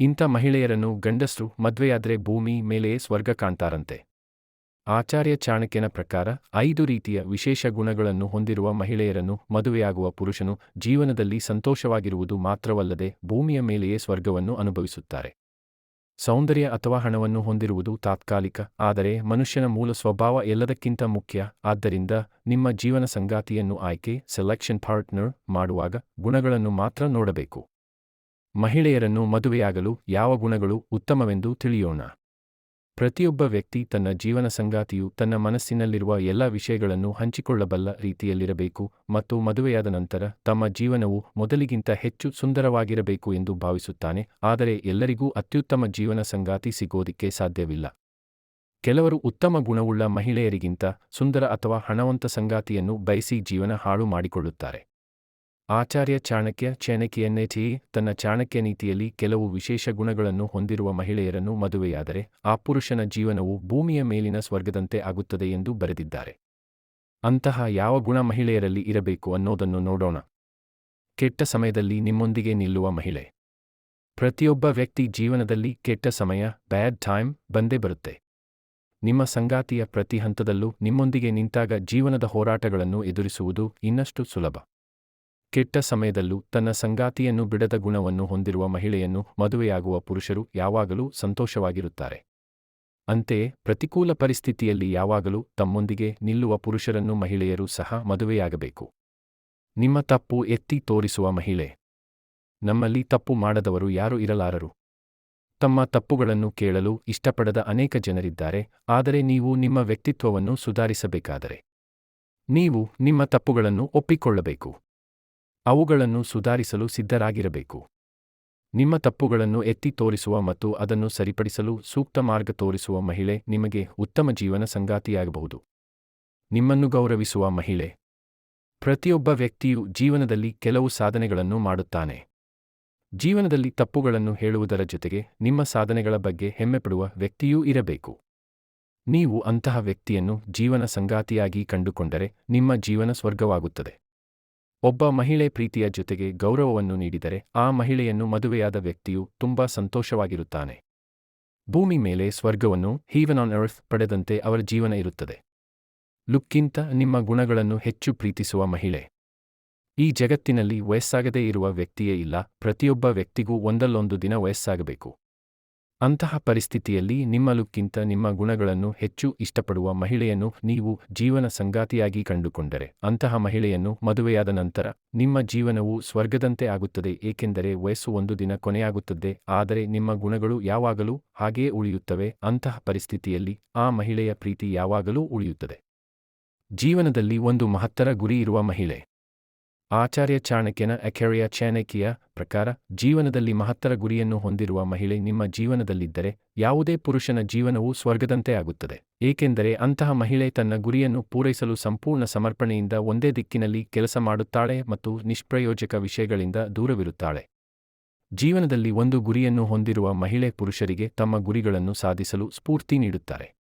ಇಂಥ ಮಹಿಳೆಯರನ್ನು ಗಂಡಸ್ರು ಮದ್ವೆಯಾದ್ರೆ ಭೂಮಿ ಮೇಲೆಯೇ ಸ್ವರ್ಗ ಕಾಣ್ತಾರಂತೆ. ಆಚಾರ್ಯ ಚಾಣಕ್ಯನ ಪ್ರಕಾರ ಐದು ರೀತಿಯ ವಿಶೇಷ ಗುಣಗಳನ್ನು ಹೊಂದಿರುವ ಮಹಿಳೆಯರನ್ನು ಮದುವೆಯಾಗುವ ಪುರುಷನು ಜೀವನದಲ್ಲಿ ಸಂತೋಷವಾಗಿರುವುದು ಮಾತ್ರವಲ್ಲದೆ ಭೂಮಿಯ ಮೇಲೆಯೇ ಸ್ವರ್ಗವನ್ನು ಅನುಭವಿಸುತ್ತಾರೆ. ಸೌಂದರ್ಯ ಅಥವಾ ಹಣವನ್ನು ಹೊಂದಿರುವುದು ತಾತ್ಕಾಲಿಕ, ಆದರೆ ಮನುಷ್ಯನ ಮೂಲ ಸ್ವಭಾವ ಎಲ್ಲದಕ್ಕಿಂತ ಮುಖ್ಯ. ಆದ್ದರಿಂದ ನಿಮ್ಮ ಜೀವನ ಸಂಗಾತಿಯನ್ನು ಆಯ್ಕೆ ಸೆಲೆಕ್ಷನ್ ಪಾರ್ಟ್ನರ್ ಮಾಡುವಾಗ ಗುಣಗಳನ್ನು ಮಾತ್ರ ನೋಡಬೇಕು. ಮಹಿಳೆಯರನ್ನು ಮದುವೆಯಾಗಲು ಯಾವ ಗುಣಗಳು ಉತ್ತಮವೆಂದು ತಿಳಿಯೋಣ. ಪ್ರತಿಯೊಬ್ಬ ವ್ಯಕ್ತಿ ತನ್ನ ಜೀವನ ಸಂಗಾತಿಯು ತನ್ನ ಮನಸ್ಸಿನಲ್ಲಿರುವ ಎಲ್ಲ ವಿಷಯಗಳನ್ನು ಹಂಚಿಕೊಳ್ಳಬಲ್ಲ ರೀತಿಯಲ್ಲಿರಬೇಕು ಮತ್ತು ಮದುವೆಯಾದ ನಂತರ ತಮ್ಮ ಜೀವನವು ಮೊದಲಿಗಿಂತ ಹೆಚ್ಚು ಸುಂದರವಾಗಿರಬೇಕು ಎಂದು ಭಾವಿಸುತ್ತಾನೆ, ಆದರೆ ಎಲ್ಲರಿಗೂ ಅತ್ಯುತ್ತಮ ಜೀವನ ಸಂಗಾತಿ ಸಿಗೋದಿಕ್ಕೆ ಸಾಧ್ಯವಿಲ್ಲ. ಕೆಲವರು ಉತ್ತಮ ಗುಣವುಳ್ಳ ಮಹಿಳೆಯರಿಗಿಂತ ಸುಂದರ ಅಥವಾ ಹಣವಂತ ಸಂಗಾತಿಯನ್ನು ಬಯಸಿ ಜೀವನ ಹಾಳು ಮಾಡಿಕೊಳ್ಳುತ್ತಾರೆ. ಆಚಾರ್ಯ ಚಾಣಕ್ಯ ಚಾಣಕ್ಯನ್ನೇಚಿ ತನ್ನ ಚಾಣಕ್ಯ ನೀತಿಯಲ್ಲಿ ಕೆಲವು ವಿಶೇಷ ಗುಣಗಳನ್ನು ಹೊಂದಿರುವ ಮಹಿಳೆಯರನ್ನು ಮದುವೆಯಾದರೆ ಆ ಪುರುಷನ ಜೀವನವು ಭೂಮಿಯ ಮೇಲಿನ ಸ್ವರ್ಗದಂತೆ ಆಗುತ್ತದೆ ಎಂದು ಬರೆದಿದ್ದಾರೆ. ಅಂತಹ ಯಾವ ಗುಣ ಮಹಿಳೆಯರಲ್ಲಿ ಇರಬೇಕು ಅನ್ನೋದನ್ನು ನೋಡೋಣ. ಕೆಟ್ಟ ಸಮಯದಲ್ಲಿ ನಿಮ್ಮೊಂದಿಗೆ ನಿಲ್ಲುವ ಮಹಿಳೆ. ಪ್ರತಿಯೊಬ್ಬ ವ್ಯಕ್ತಿ ಜೀವನದಲ್ಲಿ ಕೆಟ್ಟ ಸಮಯ, ಬ್ಯಾಡ್ ಟೈಮ್ ಬಂದೇ ಬರುತ್ತೆ. ನಿಮ್ಮ ಸಂಗಾತಿಯ ಪ್ರತಿ ಹಂತದಲ್ಲೂ ನಿಮ್ಮೊಂದಿಗೆ ನಿಂತಾಗ ಜೀವನದ ಹೋರಾಟಗಳನ್ನು ಎದುರಿಸುವುದು ಇನ್ನಷ್ಟು ಸುಲಭ. ಕೆಟ್ಟ ಸಮಯದಲ್ಲೂ ತನ್ನ ಸಂಗಾತಿಯನ್ನು ಬಿಡದ ಗುಣವನ್ನು ಹೊಂದಿರುವ ಮಹಿಳೆಯನ್ನು ಮದುವೆಯಾಗುವ ಪುರುಷರು ಯಾವಾಗಲೂ ಸಂತೋಷವಾಗಿರುತ್ತಾರೆ. ಅಂತೆಯೇ ಪ್ರತಿಕೂಲ ಪರಿಸ್ಥಿತಿಯಲ್ಲಿ ಯಾವಾಗಲೂ ತಮ್ಮೊಂದಿಗೆ ನಿಲ್ಲುವ ಪುರುಷರನ್ನು ಮಹಿಳೆಯರು ಸಹ ಮದುವೆಯಾಗಬೇಕು. ನಿಮ್ಮ ತಪ್ಪು ಎತ್ತಿ ತೋರಿಸುವ ಮಹಿಳೆ. ನಮ್ಮಲ್ಲಿ ತಪ್ಪು ಮಾಡದವರು ಯಾರು ಇರಲಾರರು. ತಮ್ಮ ತಪ್ಪುಗಳನ್ನು ಕೇಳಲು ಇಷ್ಟಪಡದ ಅನೇಕ ಜನರಿದ್ದಾರೆ, ಆದರೆ ನೀವು ನಿಮ್ಮ ವ್ಯಕ್ತಿತ್ವವನ್ನು ಸುಧಾರಿಸಬೇಕಾದರೆ. ನೀವು ನಿಮ್ಮ ತಪ್ಪುಗಳನ್ನು ಒಪ್ಪಿಕೊಳ್ಳಬೇಕು. ಅವುಗಳನ್ನು ಸುಧಾರಿಸಲು ಸಿದ್ಧರಾಗಿರಬೇಕು. ನಿಮ್ಮ ತಪ್ಪುಗಳನ್ನು ಎತ್ತಿ ತೋರಿಸುವ ಮತ್ತು ಅದನ್ನು ಸರಿಪಡಿಸಲು ಸೂಕ್ತ ಮಾರ್ಗ ತೋರಿಸುವ ಮಹಿಳೆ ನಿಮಗೆ ಉತ್ತಮ ಜೀವನ ಸಂಗಾತಿಯಾಗಬಹುದು. ನಿಮ್ಮನ್ನು ಗೌರವಿಸುವ ಮಹಿಳೆ. ಪ್ರತಿಯೊಬ್ಬ ವ್ಯಕ್ತಿಯು ಜೀವನದಲ್ಲಿ ಕೆಲವು ಸಾಧನೆಗಳನ್ನು ಮಾಡುತ್ತಾನೆ. ಜೀವನದಲ್ಲಿ ತಪ್ಪುಗಳನ್ನು ಹೇಳುವುದರ ಜೊತೆಗೆ ನಿಮ್ಮ ಸಾಧನೆಗಳ ಬಗ್ಗೆ ಹೆಮ್ಮೆಪಡುವ ವ್ಯಕ್ತಿಯೂ ಇರಬೇಕು. ನೀವು ಅಂತಹ ವ್ಯಕ್ತಿಯನ್ನು ಜೀವನ ಸಂಗಾತಿಯಾಗಿ ಕಂಡುಕೊಂಡರೆ ನಿಮ್ಮ ಜೀವನ ಸ್ವರ್ಗವಾಗುತ್ತದೆ. ಒಬ್ಬ ಮಹಿಳೆ ಪ್ರೀತಿಯ ಜೊತೆಗೆ ಗೌರವವನ್ನು ನೀಡಿದರೆ ಆ ಮಹಿಳೆಯನ್ನು ಮದುವೆಯಾದ ವ್ಯಕ್ತಿಯು ತುಂಬಾ ಸಂತೋಷವಾಗಿರುತ್ತಾನೆ. ಭೂಮಿ ಮೇಲೆ ಸ್ವರ್ಗವನ್ನು, ಹೀವನ್ ಆನ್ ಅರ್ಥ್ ಪಡೆದಂತೆ ಅವರ ಜೀವನ ಇರುತ್ತದೆ. ಲುಕ್ಕಿಂತ ನಿಮ್ಮ ಗುಣಗಳನ್ನು ಹೆಚ್ಚು ಪ್ರೀತಿಸುವ ಮಹಿಳೆ. ಈ ಜಗತ್ತಿನಲ್ಲಿ ವಯಸ್ಸಾಗದೇ ಇರುವ ವ್ಯಕ್ತಿಯೇ ಇಲ್ಲ, ಪ್ರತಿಯೊಬ್ಬ ವ್ಯಕ್ತಿಗೂ ಒಂದಲ್ಲೊಂದು ದಿನ ವಯಸ್ಸಾಗಬೇಕು. ಅಂತಹ ಪರಿಸ್ಥಿತಿಯಲ್ಲಿ ನಿಮ್ಮಲುಕ್ಕಿಂತ ನಿಮ್ಮ ಗುಣಗಳನ್ನು ಹೆಚ್ಚು ಇಷ್ಟಪಡುವ ಮಹಿಳೆಯನ್ನು ನೀವು ಜೀವನ ಸಂಗಾತಿಯಾಗಿ ಕಂಡುಕೊಂಡರೆ, ಅಂತಹ ಮಹಿಳೆಯನ್ನು ಮದುವೆಯಾದ ನಂತರ ನಿಮ್ಮ ಜೀವನವು ಸ್ವರ್ಗದಂತೆ ಆಗುತ್ತದೆ, ಏಕೆಂದರೆ ವಯಸ್ಸು ಒಂದು ದಿನ ಕೊನೆಯಾಗುತ್ತದೆ, ಆದರೆ ನಿಮ್ಮ ಗುಣಗಳು ಯಾವಾಗಲೂ ಹಾಗೆಯೇ ಉಳಿಯುತ್ತವೆ, ಅಂತಹ ಪರಿಸ್ಥಿತಿಯಲ್ಲಿ ಆ ಮಹಿಳೆಯ ಪ್ರೀತಿ ಯಾವಾಗಲೂ ಉಳಿಯುತ್ತದೆ. ಜೀವನದಲ್ಲಿ ಒಂದು ಮಹತ್ತರ ಗುರಿ ಇರುವ ಮಹಿಳೆ. ಆಚಾರ್ಯ ಚಾಣಕ್ಯನ ಅಕೆರೆಯ ಚಾಣಕ್ಯ ಪ್ರಕಾರ, ಜೀವನದಲ್ಲಿ ಮಹತ್ತರ ಗುರಿಯನ್ನು ಹೊಂದಿರುವ ಮಹಿಳೆ ನಿಮ್ಮ ಜೀವನದಲ್ಲಿದ್ದರೆ, ಯಾವುದೇ ಪುರುಷನ ಜೀವನವು ಸ್ವರ್ಗದಂತೆ ಆಗುತ್ತದೆ. ಏಕೆಂದರೆ, ಅಂತಹ ಮಹಿಳೆ ತನ್ನ ಗುರಿಯನ್ನು ಪೂರೈಸಲು ಸಂಪೂರ್ಣ ಸಮರ್ಪಣೆಯಿಂದ ಒಂದೇ ದಿಕ್ಕಿನಲ್ಲಿ ಕೆಲಸ ಮಾಡುತ್ತಾಳೆ ಮತ್ತು ನಿಷ್ಪ್ರಯೋಜಕ ವಿಷಯಗಳಿಂದ ದೂರವಿರುತ್ತಾಳೆ. ಜೀವನದಲ್ಲಿ ಒಂದು ಗುರಿಯನ್ನು ಹೊಂದಿರುವ ಮಹಿಳೆ ಪುರುಷರಿಗೆ ತಮ್ಮ ಗುರಿಗಳನ್ನು ಸಾಧಿಸಲು ಸ್ಫೂರ್ತಿ ನೀಡುತ್ತಾರೆ.